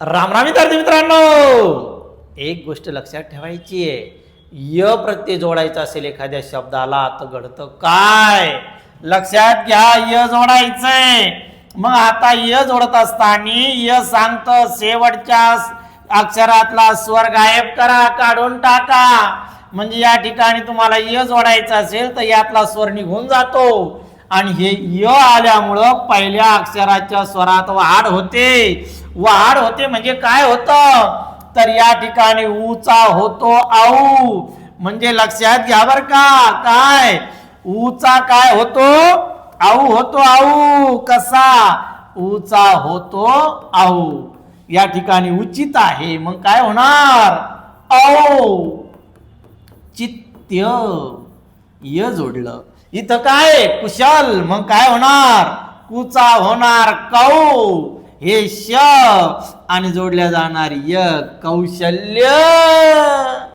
रामराम विद्यार्थी मित्रांनो. एक गोष्ट लक्षात ठेवायची आहे. य प्रत्यय जोडायचा असेल एखाद्या शब्दाला तर घडतं काय? लक्षात घ्या य जोडायचंय. मग आता य जोडत असताना य सांगत शेवटच्या अक्षरातला स्वर गायब करा काढून टाका. म्हणजे या ठिकाणी तुम्हाला य जोडायचं असेल तर यातला स्वर निघून जातो. आणि हे य आल्यामुळं पहिल्या अक्षराच्या स्वरात वाढ होते. वाढ होते म्हणजे काय होतं? तर या ठिकाणी ऊचा होतो आऊ म्हणजे लक्षात घ्या बर का. काय? ऊचा काय होतो? आऊ होतो आऊ कसा? ऊचा होतो आऊ या ठिकाणी उचित आहे. मग काय होणार? औ. चित्य य जोडलं. इथं काय? कुशल. मग काय होणार? कुचा होणार कौ हे श आणि जोडल्या जाणार य. कौशल्य.